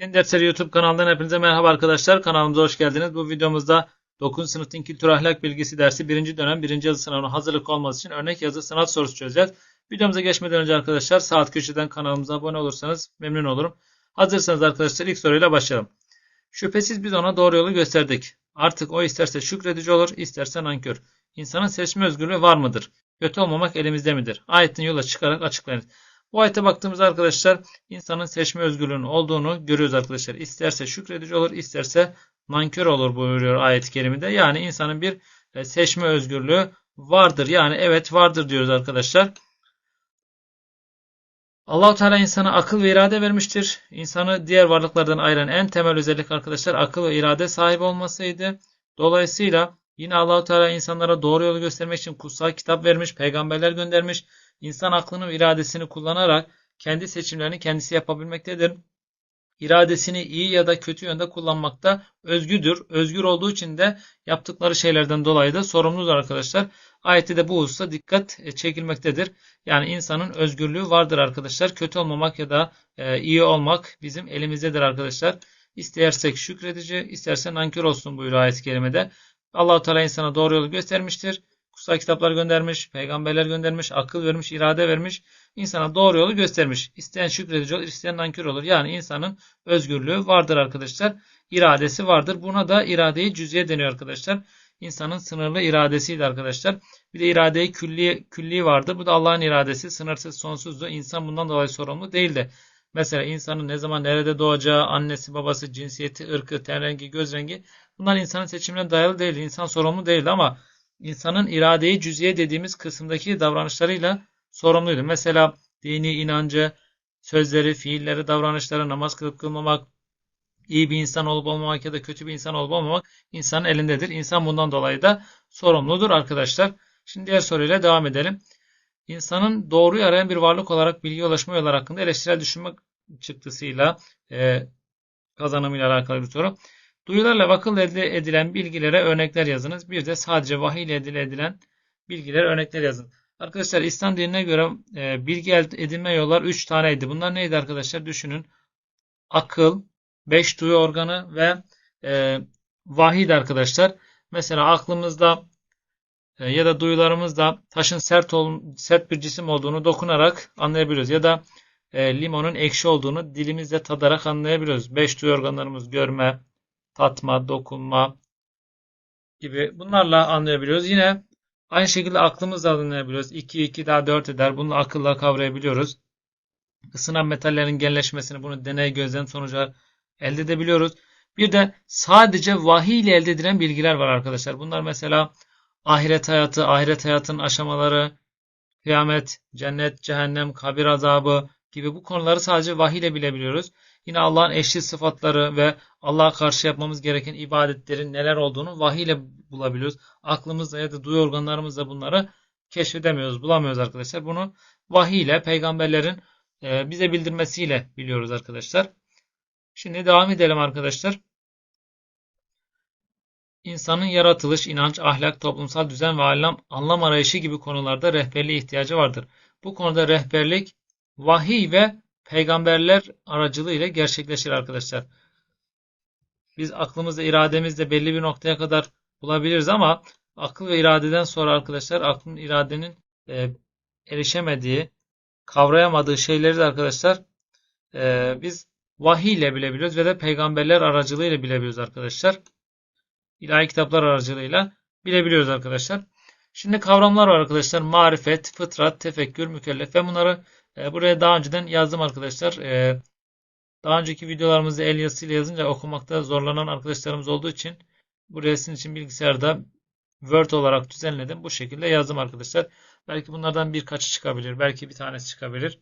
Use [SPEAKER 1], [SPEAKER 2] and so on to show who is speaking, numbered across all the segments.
[SPEAKER 1] Yeni Dersleri YouTube kanalından hepinize merhaba arkadaşlar. Kanalımıza hoş geldiniz. Bu videomuzda 9. sınıfın kültür ahlak bilgisi dersi 1. dönem 1. yazı sınavına hazırlık olması için örnek yazı sınav sorusu çözeceğiz. Videomuza geçmeden önce arkadaşlar saat köşeden kanalımıza abone olursanız memnun olurum. Hazırsanız arkadaşlar ilk soruyla başlayalım. Şüphesiz biz ona doğru yolu gösterdik. Artık o isterse şükredici olur, isterse nankör. İnsanın seçme özgürlüğü var mıdır? Kötü olmamak elimizde midir? Ayetin yola çıkarak açıklayınız. Bu ayete baktığımızda arkadaşlar insanın seçme özgürlüğünün olduğunu görüyoruz arkadaşlar. İsterse şükredici olur, isterse nankör olur buyuruyor ayet-i kerimede. Yani insanın bir e, seçme özgürlüğü vardır. Yani evet vardır diyoruz arkadaşlar. Allahu Teala insana akıl ve irade vermiştir. İnsanı diğer varlıklardan ayıran en temel özellik arkadaşlar akıl ve irade sahibi olmasıydı. Dolayısıyla yine Allahu Teala insanlara doğru yolu göstermek için kutsal kitap vermiş, peygamberler göndermiş. İnsan aklını ve iradesini kullanarak kendi seçimlerini kendisi yapabilmektedir. İradesini iyi ya da kötü yönde kullanmakta özgüdür. Özgür olduğu için de yaptıkları şeylerden dolayı da sorumludur arkadaşlar. Ayette de bu hususa dikkat e, çekilmektedir. Yani insanın özgürlüğü vardır arkadaşlar. Kötü olmamak ya da e, iyi olmak bizim elimizdedir arkadaşlar. İstersek şükredici, isterse nankör olsun buyuruyor ayet-i kerimede. Allah-u Teala insana doğru yolu göstermiştir. Kutsal kitaplar göndermiş, peygamberler göndermiş, akıl vermiş, irade vermiş. insana doğru yolu göstermiş. İsteyen şükredici olur, isteyen nankör olur. Yani insanın özgürlüğü vardır arkadaşlar. İradesi vardır. Buna da iradeyi cüz'iye deniyor arkadaşlar. İnsanın sınırlı iradesiydi arkadaşlar. Bir de iradeyi külli, külli vardır. Bu da Allah'ın iradesi. Sınırsız, sonsuzdu. İnsan bundan dolayı sorumlu değildi. Mesela insanın ne zaman nerede doğacağı, annesi, babası, cinsiyeti, ırkı, ten rengi, göz rengi bunlar insanın seçimine dayalı değil. İnsan sorumlu değildi ama insanın iradeyi cüziye dediğimiz kısımdaki davranışlarıyla sorumluydu. Mesela dini inancı, sözleri, fiilleri, davranışları, namaz kılıp kılmamak, iyi bir insan olup olmamak ya da kötü bir insan olup olmamak insanın elindedir. İnsan bundan dolayı da sorumludur arkadaşlar. Şimdi diğer soruyla devam edelim. İnsanın doğruyu arayan bir varlık olarak bilgi ulaşma yolları hakkında eleştirel düşünme çıktısıyla e, kazanımıyla alakalı bir soru. Duyularla vakıl edilen bilgilere örnekler yazınız. Bir de sadece vahiy ile edilen bilgilere örnekler yazın. Arkadaşlar İslam dinine göre e, bilgi edinme yollar 3 taneydi. Bunlar neydi arkadaşlar? Düşünün. Akıl, 5 duyu organı ve e, vahiydi arkadaşlar. Mesela aklımızda e, ya da duyularımızda taşın sert ol, sert bir cisim olduğunu dokunarak anlayabiliyoruz. Ya da e, limonun ekşi olduğunu dilimizle tadarak anlayabiliyoruz. 5 duyu organlarımız görme, tatma, dokunma gibi bunlarla anlayabiliyoruz. Yine aynı şekilde aklımızla anlayabiliyoruz. 2 2 daha 4 eder. Bunu akılla kavrayabiliyoruz. Isınan metallerin genleşmesini bunu deney gözlem sonucu elde edebiliyoruz. Bir de sadece vahiy ile elde edilen bilgiler var arkadaşlar. Bunlar mesela ahiret hayatı, ahiret hayatının aşamaları, kıyamet, cennet, cehennem, kabir azabı gibi bu konuları sadece vahiy ile bilebiliyoruz. Yine Allah'ın eşli sıfatları ve Allah'a karşı yapmamız gereken ibadetlerin neler olduğunu vahiy ile bulabiliyoruz. Aklımızla ya da duyu organlarımızla bunları keşfedemiyoruz, bulamıyoruz arkadaşlar. Bunu vahiy ile, peygamberlerin e, bize bildirmesiyle biliyoruz arkadaşlar. Şimdi devam edelim arkadaşlar. İnsanın yaratılış, inanç, ahlak, toplumsal düzen ve anlam, anlam arayışı gibi konularda rehberliğe ihtiyacı vardır. Bu konuda rehberlik vahiy ve peygamberler aracılığıyla gerçekleşir arkadaşlar. Biz aklımızda, irademizde belli bir noktaya kadar bulabiliriz ama akıl ve iradeden sonra arkadaşlar aklın, iradenin e, erişemediği, kavrayamadığı şeyleri de arkadaşlar e, biz vahiy ile bilebiliyoruz ve de peygamberler aracılığıyla bilebiliyoruz arkadaşlar. İlahi kitaplar aracılığıyla bilebiliyoruz arkadaşlar. Şimdi kavramlar var arkadaşlar. Marifet, fıtrat, tefekkür, mükellef. Ben bunları e, buraya daha önceden yazdım arkadaşlar. E, daha önceki videolarımızda el yazısıyla yazınca okumakta zorlanan arkadaşlarımız olduğu için buraya sizin için bilgisayarda Word olarak düzenledim. Bu şekilde yazdım arkadaşlar. Belki bunlardan birkaçı çıkabilir. Belki bir tanesi çıkabilir.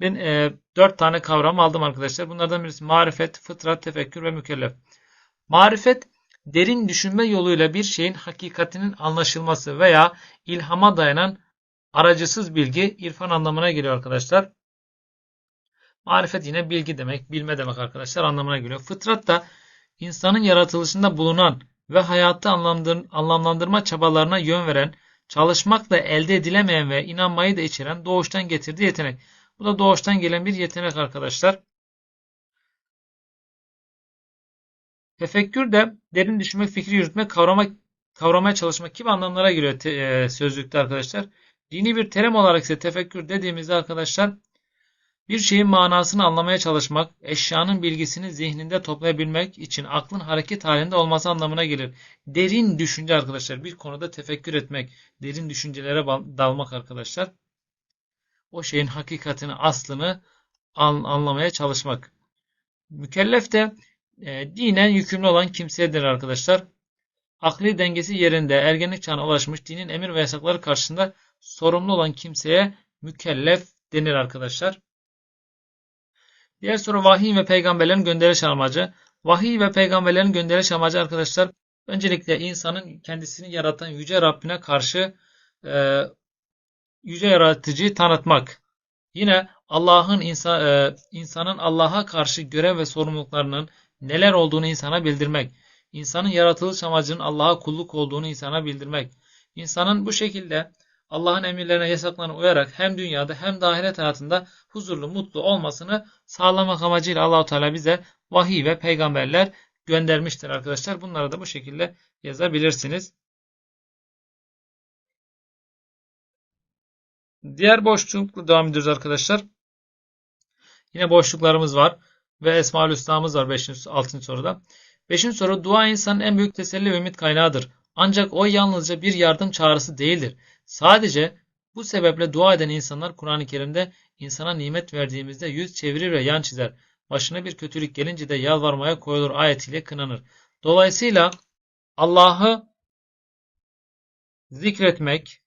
[SPEAKER 1] Ben e, 4 tane kavram aldım arkadaşlar. Bunlardan birisi marifet, fıtrat, tefekkür ve mükellef. Marifet derin düşünme yoluyla bir şeyin hakikatinin anlaşılması veya ilhama dayanan aracısız bilgi irfan anlamına geliyor arkadaşlar. Marifet yine bilgi demek, bilme demek arkadaşlar anlamına geliyor. Fıtrat da insanın yaratılışında bulunan ve hayatı anlamlandırma çabalarına yön veren, çalışmakla elde edilemeyen ve inanmayı da içeren doğuştan getirdiği yetenek. Bu da doğuştan gelen bir yetenek arkadaşlar. Tefekkür de derin düşünmek, fikri yürütmek, kavrama, kavramaya çalışmak gibi anlamlara giriyor e, sözlükte arkadaşlar. Dini bir terim olarak ise tefekkür dediğimizde arkadaşlar bir şeyin manasını anlamaya çalışmak, eşyanın bilgisini zihninde toplayabilmek için aklın hareket halinde olması anlamına gelir. Derin düşünce arkadaşlar. Bir konuda tefekkür etmek, derin düşüncelere dalmak arkadaşlar. O şeyin hakikatini, aslını anlamaya çalışmak. Mükellef de e, dinen yükümlü olan kimsedir arkadaşlar. Akli dengesi yerinde ergenlik çağına ulaşmış dinin emir ve yasakları karşısında sorumlu olan kimseye mükellef denir arkadaşlar. Diğer soru vahiy ve peygamberlerin gönderiş amacı. Vahiy ve peygamberlerin gönderiş amacı arkadaşlar öncelikle insanın kendisini yaratan yüce Rabbine karşı e, yüce yaratıcıyı tanıtmak. Yine Allah'ın insan, e, insanın Allah'a karşı görev ve sorumluluklarının neler olduğunu insana bildirmek. İnsanın yaratılış amacının Allah'a kulluk olduğunu insana bildirmek. İnsanın bu şekilde Allah'ın emirlerine, yasaklarına uyarak hem dünyada hem de ahiret hayatında huzurlu, mutlu olmasını sağlamak amacıyla Allahu Teala bize vahiy ve peygamberler göndermiştir arkadaşlar. Bunları da bu şekilde yazabilirsiniz. Diğer boşlukla devam ediyoruz arkadaşlar. Yine boşluklarımız var ve Esma-ül Hüsna'mız var 5. 6. soruda. 5. soru dua insanın en büyük teselli ve ümit kaynağıdır. Ancak o yalnızca bir yardım çağrısı değildir. Sadece bu sebeple dua eden insanlar Kur'an-ı Kerim'de insana nimet verdiğimizde yüz çevirir ve yan çizer. Başına bir kötülük gelince de yalvarmaya koyulur ayetiyle kınanır. Dolayısıyla Allah'ı zikretmek,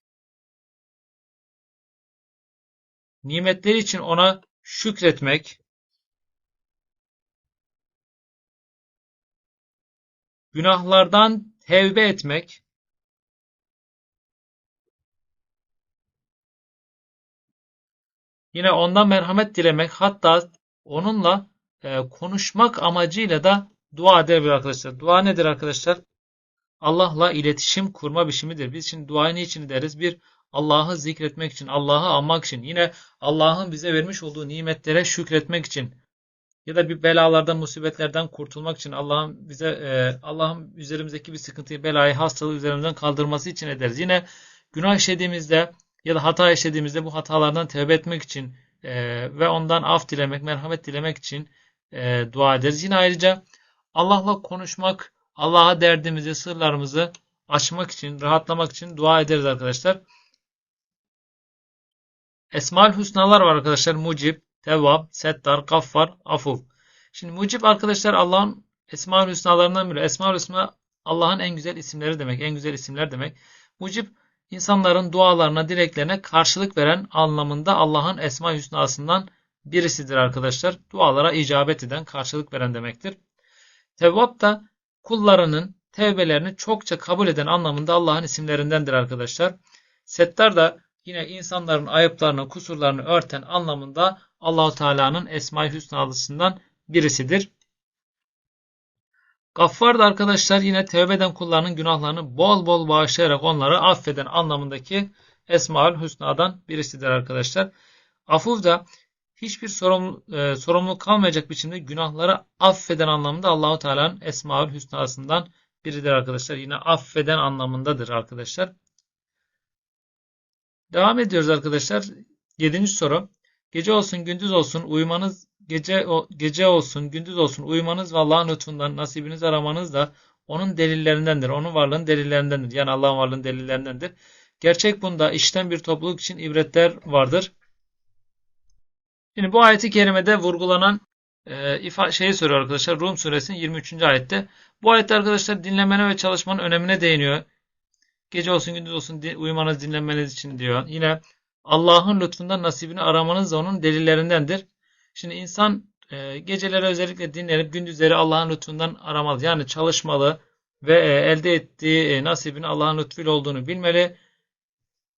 [SPEAKER 1] nimetleri için ona şükretmek, günahlardan tevbe etmek, Yine ondan merhamet dilemek hatta onunla e, konuşmak amacıyla da dua edebilir arkadaşlar. Dua nedir arkadaşlar? Allah'la iletişim kurma biçimidir. Biz şimdi duayı niçin deriz? Bir Allah'ı zikretmek için, Allah'ı anmak için, yine Allah'ın bize vermiş olduğu nimetlere şükretmek için ya da bir belalardan, musibetlerden kurtulmak için Allah'ın bize e, Allah'ın üzerimizdeki bir sıkıntıyı, belayı, hastalığı üzerimizden kaldırması için ederiz. Yine günah işlediğimizde ya da hata işlediğimizde bu hatalardan tevbe etmek için e, ve ondan af dilemek, merhamet dilemek için e, dua ederiz. Yine ayrıca Allah'la konuşmak, Allah'a derdimizi, sırlarımızı açmak için, rahatlamak için dua ederiz arkadaşlar. Esmaül Hüsnalar var arkadaşlar. Mucib, Tevvab, Settar, Gaffar, Afuf. Şimdi Mucib arkadaşlar Allah'ın Esmaül Hüsnalarından biri. Esmaül Hüsna Allah'ın en güzel isimleri demek. En güzel isimler demek. Mucib insanların dualarına, dileklerine karşılık veren anlamında Allah'ın Esma Hüsna'sından birisidir arkadaşlar. Dualara icabet eden, karşılık veren demektir. Tevvab da kullarının tevbelerini çokça kabul eden anlamında Allah'ın isimlerindendir arkadaşlar. Settar da yine insanların ayıplarını, kusurlarını örten anlamında Allahu Teala'nın Esma-i Hüsna'lısından birisidir. Gaffar da arkadaşlar yine tevbe eden kullarının günahlarını bol bol bağışlayarak onları affeden anlamındaki Esmaül Hüsna'dan birisidir arkadaşlar. Afuf da hiçbir sorumlu, e, sorumluluk kalmayacak biçimde günahları affeden anlamında Allahu Teala'nın Esmaül Hüsna'sından biridir arkadaşlar. Yine affeden anlamındadır arkadaşlar. Devam ediyoruz arkadaşlar. Yedinci soru. Gece olsun gündüz olsun uyumanız gece gece olsun gündüz olsun uyumanız ve Allah'ın lütfundan nasibinizi aramanız da onun delillerindendir. Onun varlığının delillerindendir. Yani Allah'ın varlığının delillerindendir. Gerçek bunda işten bir topluluk için ibretler vardır. Şimdi bu ayeti kerimede vurgulanan e, ifa şeyi soruyor arkadaşlar. Rum suresinin 23. ayette. Bu ayette arkadaşlar dinlemene ve çalışmanın önemine değiniyor. Gece olsun gündüz olsun uyumanız dinlenmeniz için diyor. Yine Allah'ın lütfundan nasibini aramanız da onun delillerindendir. Şimdi insan e, geceleri özellikle dinlenip gündüzleri Allah'ın lütfundan aramalı. Yani çalışmalı ve e, elde ettiği e, nasibin Allah'ın lütfuyla olduğunu bilmeli.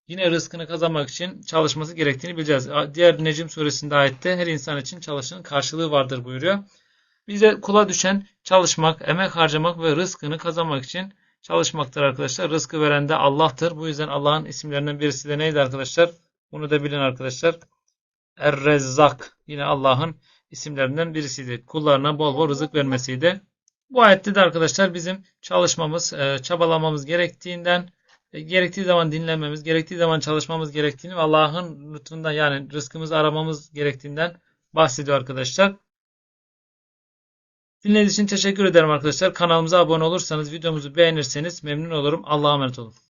[SPEAKER 1] Yine rızkını kazanmak için çalışması gerektiğini bileceğiz. Diğer Necim suresinde ayette her insan için çalışının karşılığı vardır buyuruyor. Bize kula düşen çalışmak, emek harcamak ve rızkını kazanmak için çalışmaktır arkadaşlar. Rızkı veren de Allah'tır. Bu yüzden Allah'ın isimlerinden birisi de neydi arkadaşlar? Bunu da bilin arkadaşlar. Er-Rezzak yine Allah'ın isimlerinden birisiydi. Kullarına bol bol rızık vermesiydi. Bu ayette de arkadaşlar bizim çalışmamız, e, çabalamamız gerektiğinden, e, gerektiği zaman dinlenmemiz, gerektiği zaman çalışmamız gerektiğini ve Allah'ın lütfundan yani rızkımızı aramamız gerektiğinden bahsediyor arkadaşlar. Dinlediğiniz için teşekkür ederim arkadaşlar. Kanalımıza abone olursanız, videomuzu beğenirseniz memnun olurum. Allah'a emanet olun.